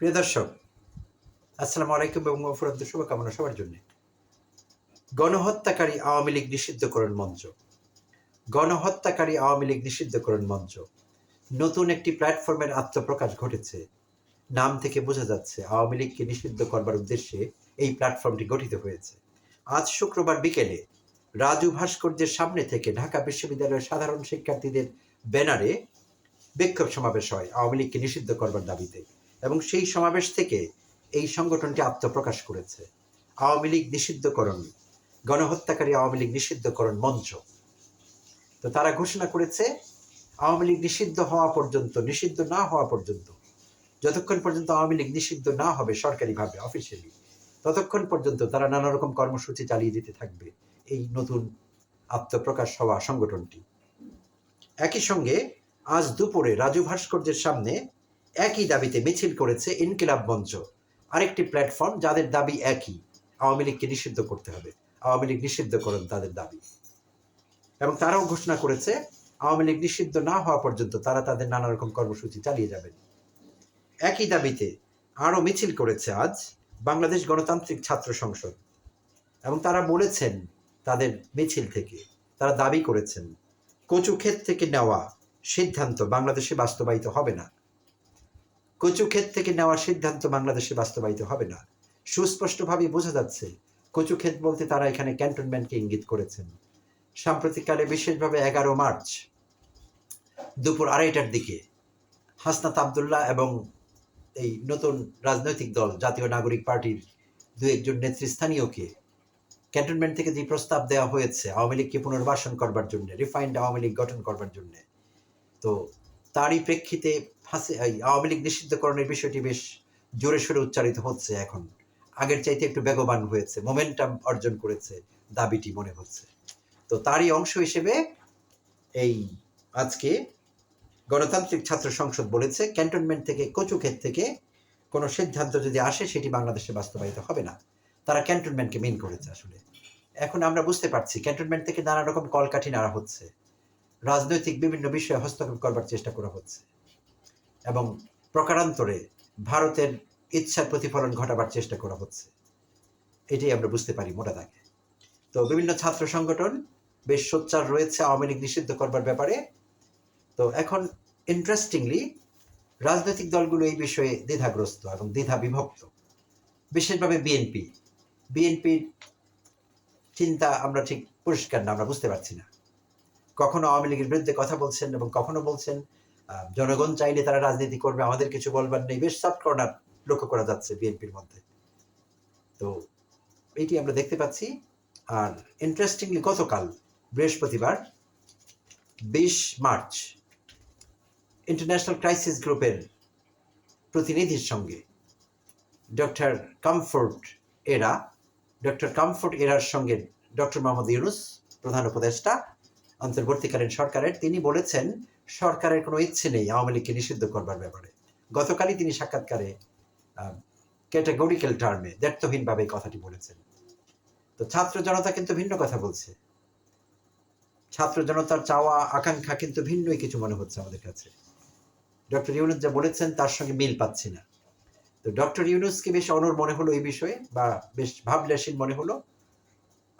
প্রিয় দর্শক, আসসালামু আলাইকুম এবং অফুরন্ত শুভকামনা সবার জন্য। গণহত্যাকারী আওয়ামী লীগ নিষিদ্ধকরণ মঞ্চ। গণহত্যাকারী আওয়ামী লীগ নিষিদ্ধকরণ মঞ্চ। নতুন একটি প্ল্যাটফর্মের আত্মপ্রকাশ ঘটেছে। নাম থেকে বোঝা যাচ্ছে আওয়ামী লীগকে নিষিদ্ধ করবার উদ্দেশ্যে এই প্ল্যাটফর্মটি গঠিত হয়েছে। আজ শুক্রবার বিকেলে রাজু ভাস্কর্যের সামনে থেকে ঢাকা বিশ্ববিদ্যালয়ের সাধারণ শিক্ষার্থীদের ব্যানারে বিক্ষোভ সমাবেশ হয় আওয়ামী লীগকে নিষিদ্ধ করবার দাবিতে। এবং সেই সমাবেশ থেকে এই সংগঠনটি আত্মপ্রকাশ করেছে। আওয়ামী লীগ নিষিদ্ধকরণ, গণহত্যাকারী আওয়ামী লীগ নিষিদ্ধকরণ মঞ্চ। তো তারা ঘোষণা করেছে, আওয়ামী লীগ নিষিদ্ধ হওয়া পর্যন্ত, নিষিদ্ধ না হওয়া পর্যন্ত, যতক্ষণ পর্যন্ত আওয়ামী লীগ নিষিদ্ধ না হবে সরকারিভাবে অফিসিয়ালি ততক্ষণ পর্যন্ত তারা নানা রকম কর্মসূচি চালিয়ে যেতে থাকবে এই নতুন আত্মপ্রকাশ হওয়া সংগঠনটি। একই সঙ্গে আজ দুপুরে রাজু ভাস্কর্যের সামনে একই দাবিতে মিছিল করেছে ইনকিলাব মঞ্চ, আরেকটি প্ল্যাটফর্ম যাদের দাবি একই। আওয়ামী লীগকে নিষিদ্ধ করতে হবে। আওয়ামী লীগ নিষিদ্ধ করেন তাদের দাবি। এবং তারাও ঘোষণা করেছে, আওয়ামী লীগ নিষিদ্ধ না হওয়া পর্যন্ত তারা তাদের নানা রকম কর্মসূচি চালিয়ে যাবেন। একই দাবিতে আরও মিছিল করেছে আজ বাংলাদেশ গণতান্ত্রিক ছাত্র সংসদ। এবং তারা বলেছেন তাদের মিছিল থেকে, তারা দাবি করেছেন, কচু ক্ষেত থেকে নেওয়া সিদ্ধান্ত বাংলাদেশে বাস্তবায়িত হবে না। কচু ক্ষেত থেকে নেওয়া সিদ্ধান্ত বাংলাদেশে বাস্তবায়িত হবে না। সুস্পষ্টভাবে বোঝা যাচ্ছে, কচু ক্ষেত বলতে তারা এখানে ক্যান্টনমেন্টকে ইঙ্গিত করেছেন। সাম্প্রতিককালে, বিশেষভাবে এগারো মার্চ দুপুর আড়াইটার দিকে, হাসনাত আবদুল্লাহ এবং এই নতুন রাজনৈতিক দল, জাতীয় নাগরিক পার্টির দু একজন নেতৃস্থানীয়কে ক্যান্টনমেন্ট থেকে যে প্রস্তাব দেওয়া হয়েছে, আওয়ামী লীগকে পুনর্বাসন করবার জন্য, রিফাইন্ড আওয়ামী লীগ গঠন করবার জন্য, তো তারই প্রেক্ষিতে হাসি আওয়ামী লীগ নিষিদ্ধকরণের বিষয়টি বেশ জোরে সোরে উচ্চারিত হচ্ছে এখন। আগের চাইতে একটু বেগবান হয়েছে মোমেন্টাম অর্জন করেছে দাবিটি মনে হচ্ছে। তো তারই অংশ হিসেবে এই আজকে গণতান্ত্রিক ছাত্র সংসদ বলেছে ক্যান্টনমেন্ট থেকে কচুক্ষেত থেকে কোনো সিদ্ধান্ত যদি আসে, সেটি বাংলাদেশে বাস্তবায়িত হবে না। তারা ক্যান্টনমেন্টকে মেন করেছে আসলে। এখন আমরা বুঝতে পারছি ক্যান্টনমেন্ট থেকে নানা রকম কলকাঠি নাড়া হচ্ছে। রাজনৈতিক বিভিন্ন বিষয়ে হস্তক্ষেপ করবার চেষ্টা করা হচ্ছে। এবং প্রকারান্তরে ভারতের ইচ্ছার প্রতিফলন ঘটাবার চেষ্টা করা হচ্ছে। এটাই আমরা বুঝতে পারি মোটা দাগে। তো বিভিন্ন ছাত্র সংগঠন বেশ সোচ্চার রয়েছে, আওয়ামী লীগ নিষিদ্ধ করবার ব্যাপারে। তো এখন ইন্টারেস্টিংলি রাজনৈতিক দলগুলো এই বিষয়ে দ্বিধাগ্রস্ত এবং দ্বিধা বিভক্ত বিশেষভাবে বিএনপি। বিএনপির চিন্তা আমরা ঠিক পরিষ্কার না, আমরা বুঝতে পারছি না। কখনো আওয়ামী লীগের বিরুদ্ধে কথা বলছেন এবং কখনো বলছেন জনগণ চাইলে তারা রাজনীতি করবে, আমাদের কিছু বলবার নেই, বেশ সফট কর্নার লক্ষ্য করা যাচ্ছে বিএনপির মধ্যে। তো এইটি আমরা দেখতে পাচ্ছি। আর ইন্টারেস্টিংলি গতকাল বৃহস্পতিবার বিশ মার্চ ইন্টারন্যাশনাল ক্রাইসিস গ্রুপের প্রতিনিধির সঙ্গে doctor Comfort Ero doctor Comfort error সঙ্গে ডক্টর মোহাম্মদ ইউনুস প্রধান উপদেষ্টা অন্তর্বর্তীকালীন সরকারের, তিনি বলেছেন, সরকারের কোনো ইচ্ছে নেই আওয়ামী লীগকে নিষিদ্ধ করবার ব্যাপারে। গতকালই তিনি সাক্ষাৎকারে ক্যাটাগরিক্যাল টার্মে দ্ব্যর্থহীনভাবে কথাটি বলেছেন। তো ছাত্র জনতা কিন্তু ভিন্ন কথা বলছে। ছাত্র জনতার চাওয়া, আকাঙ্ক্ষা কিন্তু ভিন্নই কিছু মনে হচ্ছে আমাদের কাছে। ডক্টর ইউনুস যা বলেছেন, তার সঙ্গে মিল পাচ্ছি না। তো ডক্টর ইউনুসকে বেশ অনর মনে হলো এই বিষয়ে, বা বেশ ভাবলেশীন মনে হলো।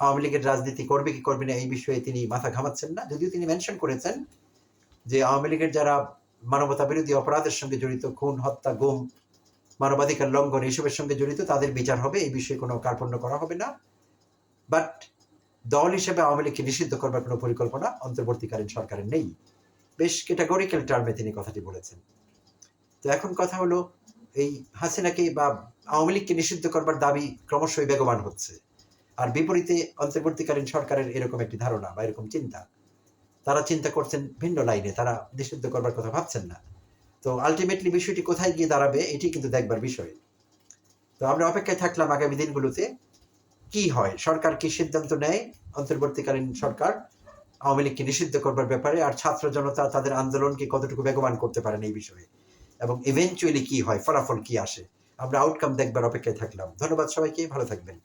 আওয়ামী লীগের রাজনীতি করবে কি করবে না, এই বিষয়ে তিনি মাথা ঘামাচ্ছেন না। যদিও তিনি মেনশন করেছেন যে আওয়ামী লীগের যারা মানবতা বিরোধী অপরাধের সঙ্গে জড়িত, খুন, হত্যা, গুম, মানবাধিকার লঙ্ঘন এইসবের সঙ্গে জড়িত, তাদের বিচার হবে, এই বিষয়ে কোনো কার্পণ্য করা হবে না। বাট দল হিসেবে আওয়ামী লীগকে নিষিদ্ধ করবার কোনো পরিকল্পনা অন্তর্বর্তীকালীন সরকারের নেই। বেশ ক্যাটাগরিক্যাল টার্মে তিনি কথাটি বলেছেন। তো এখন কথা হলো, এই হাসিনাকে বা আওয়ামী লীগকে নিষিদ্ধ করবার দাবি ক্রমশই বেগবান হচ্ছে। আর বিপরীতে অন্তর্বর্তীকালীন সরকারের এরকম একটি ধারণা বা এরকম চিন্তা। তারা চিন্তা করছেন ভিন্ন লাইনে, তারা নিষিদ্ধ করবার কথা ভাবছেন না। তো আলটিমেটলি বিষয়টি কোথায় গিয়ে দাঁড়াবে, এটি কিন্তু দেখবার বিষয়। তো আমরা অপেক্ষায় থাকলাম আগামী দিনগুলোতে, কি হয়? সরকার কি সিদ্ধান্ত নেয়? অন্তর্বর্তীকালীন সরকার আওয়ামী লীগকে নিষিদ্ধ করবার ব্যাপারে আর ছাত্র জনতা তাদের আন্দোলনকে কতটুকু বেগবান করতে পারেন এই বিষয়ে? এবং ইভেনচুয়ালি কি হয়? ফলাফল কি আসে? আমরা আউটকাম দেখবার অপেক্ষায় থাকলাম। ধন্যবাদ সবাইকে, ভালো থাকবেন।